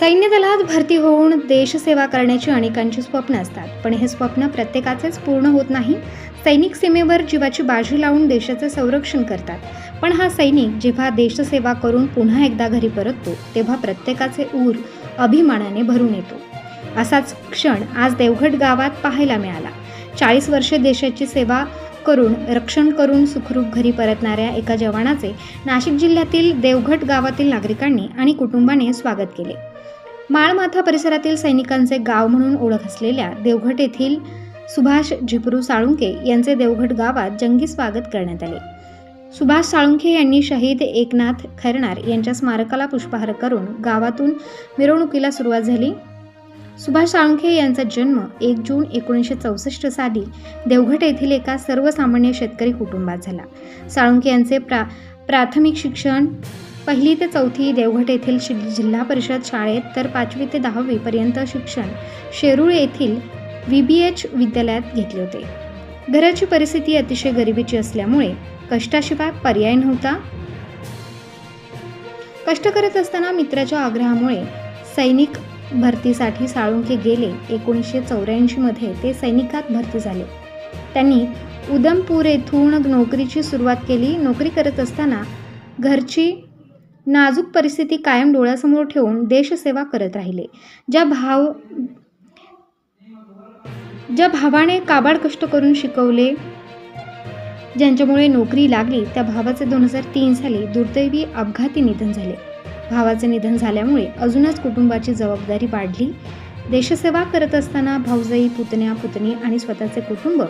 सैन्य दलात भरती होऊन देशसेवा करण्याची अनेकांची स्वप्न असतात. पण हे स्वप्न प्रत्येकाचेच पूर्ण होत नाही. सैनिक सीमेवर जीवाची बाजी लावून देशाचे संरक्षण करतात. पण हा सैनिक जेव्हा देशसेवा करून पुन्हा एकदा घरी परततो तेव्हा प्रत्येकाचे ऊर अभिमानाने भरून येतो. असाच क्षण आज देवघट गावात पाहायला मिळाला. चाळीस वर्षे देशाची सेवा करून रक्षण करून सुखरूप घरी परतणाऱ्या एका जवानाचे नाशिक जिल्ह्यातील देवघट गावातील नागरिकांनी आणि कुटुंबाने स्वागत केले. माळमाथा परिसरातील सैनिकांचे गाव म्हणून ओळख असलेल्या देवघट येथील सुभाष झिपरू साळुंके यांचे देवघट गावात जंगी स्वागत करण्यात आले. सुभाष साळुंखे यांनी शहीद एकनाथ खैरणार यांच्या स्मारकाला पुष्पहार करून गावातून मिरवणुकीला सुरुवात झाली. सुभाष साळुंखे यांचा जन्म एक जून एकोणीसशे चौसष्ट साली देवघट येथील एका सर्वसामान्य शेतकरी कुटुंबात झाला. साळुंखे यांचे प्रा प्राथमिक शिक्षण पहिली ते चौथी देवघट येथील शि जिल्हा परिषद शाळेत तर पाचवी ते दहावीपर्यंत शिक्षण शेरूळ येथील व्ही बी एच विद्यालयात घेतले होते. घराची परिस्थिती अतिशय गरिबीची असल्यामुळे कष्टाशिवाय पर्याय नव्हता. कष्ट करत असताना मित्राच्या आग्रहामुळे सैनिक भरतीसाठी साळुंखे गेले. एकोणीसशे चौऱ्याऐंशीमध्ये ते सैनिकात भरती झाले. त्यांनी उदमपूर येथून नोकरीची सुरुवात केली. नोकरी करत असताना घरची नाजूक परिस्थिती कायम डोळ्यासमोर ठेवून देशसेवा करत राहिले. ज्या भाव ज्या भावाने काबाड कष्ट करून शिकवले ज्यांच्यामुळे नोकरी लागली त्या भावाचे दोन हजार तीन साली दुर्दैवी अपघाती निधन झाले. भावाचे निधन झाल्यामुळे अजूनच कुटुंबाची जबाबदारी वाढली. देशसेवा करत असताना भाऊजाई पुतण्या पुतणी आणि स्वतःचे कुटुंब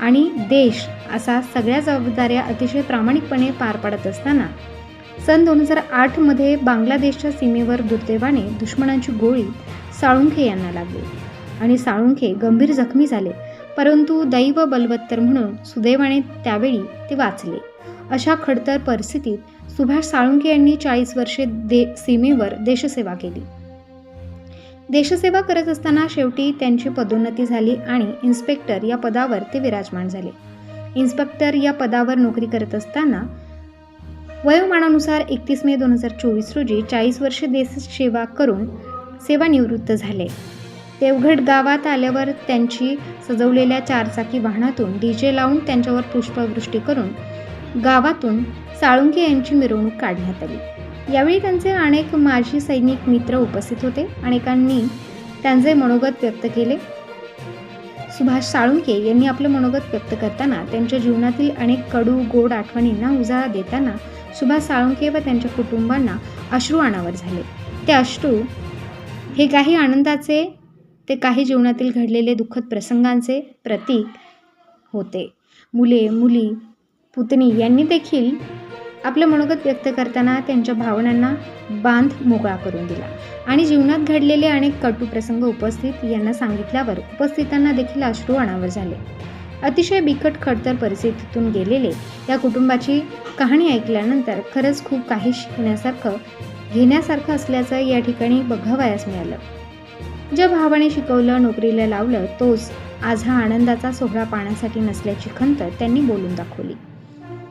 आणि देश असा सगळ्या जबाबदाऱ्या अतिशय प्रामाणिकपणे पार पाडत असताना सन दोन हजार आठमध्ये बांगलादेशच्या सीमेवर दुर्दैवाने दुश्मनांची गोळी साळुंखे यांना लागली. आणि साळुंखे गंभीर जखमी झाले परंतु दैव बलवत्तर म्हणून सुदैवाने त्यावेळी ते वाचले. अशा खडतर परिस्थितीत सुभाष साळुंखे यांनी चाळीस वर्षे दे सीमेवर देशसेवा केली. देशसेवा करत असताना शेवटी त्यांची पदोन्नती झाली आणि इन्स्पेक्टर या पदावर ते विराजमान झाले. इन्स्पेक्टर या पदावर नोकरी करत असताना वयोमानानुसार एकतीस मे दोन हजार चोवीस रोजी चाळीस वर्षे देशसेवा करून सेवानिवृत्त झाले. देवघट गावात आल्यावर त्यांची सजवलेल्या चारचाकी वाहनातून डी जे लावून त्यांच्यावर पुष्पवृष्टी करून गावातून साळुंके यांची मिरवणूक काढण्यात आली. यावेळी त्यांचे अनेक माजी सैनिक मित्र उपस्थित होते अनेकांनी त्यांचे मनोगत व्यक्त केले. सुभाष साळुंके यांनी आपलं मनोगत व्यक्त करताना त्यांच्या जीवनातील अनेक कडू गोड आठवणींना उजाळा देताना सुभाष साळुंखे व त्यांच्या कुटुंबांना अश्रू अनावर झाले. ते अश्रू हे काही आनंदाचे ते काही जीवनातील घडलेले दुःखद प्रसंगांचे प्रतीक होते. मुले मुली पुतणी यांनी देखील आपलं मनोगत व्यक्त करताना त्यांच्या भावनांना बांध मोकळा करून दिला. आणि जीवनात घडलेले अनेक कटू प्रसंग उपस्थित यांना सांगितल्यावर उपस्थितांना देखील अश्रू अनावर झाले. अतिशय बिकट खडतर परिस्थितीतून गेलेले या कुटुंबाची कहाणी ऐकल्यानंतर खरंच खूप काही शिकण्यासारखं घेण्यासारखं असल्याचं या ठिकाणी बघावयास मिळालं. ज्या भावाने शिकवलं नोकरीला लावलं तोच आज हा आनंदाचा सोहळा पाहण्यासाठी नसल्याची खंत त्यांनी बोलून दाखवली.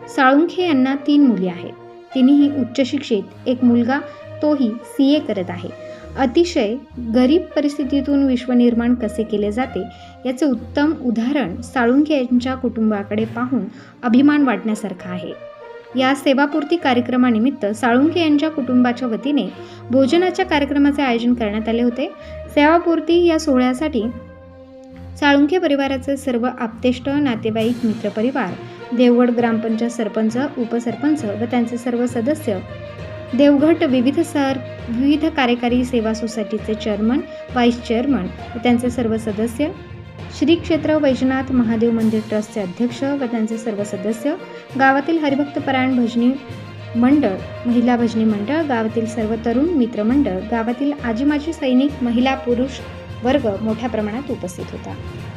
साळुंखे यांना तीन मुली आहेत. तिनेही उच्चशिक्षित एक मुलगा तोही सी ए करत आहे. अतिशय गरीब परिस्थितीतून विश्व निर्माण कसे केले जाते याचे उत्तम उदाहरण साळुंखे यांच्या कुटुंबाकडे पाहून अभिमान वाटण्यासारखा आहे. या सेवापूर्ती कार्यक्रमानिमित्त साळुंखे यांच्या कुटुंबाच्या वतीने भोजनाच्या कार्यक्रमाचे आयोजन करण्यात आले होते. सेवापूर्ती या सोहळ्यासाठी साळुंखे परिवाराचे सर्व आप्तेष्ट नातेवाईक मित्रपरिवार देवगड ग्रामपंचायत सरपंच उपसरपंच व त्यांचे सर्व सदस्य. देवघट विविध सर विविध कार्यकारी सेवा सोसायटीचे चेअरमन व्हाईस चेअरमन व त्यांचे सर्व सदस्य. श्री क्षेत्र वैजनाथ महादेव मंदिर ट्रस्टचे अध्यक्ष व त्यांचे सर्व सदस्य. गावातील हरिभक्तपरायण भजनी मंडळ महिला भजनी मंडळ गावातील सर्व तरुण मित्रमंडळ गावातील आजी माजी सैनिक महिला पुरुष वर्ग मोठ्या प्रमाणात उपस्थित होता.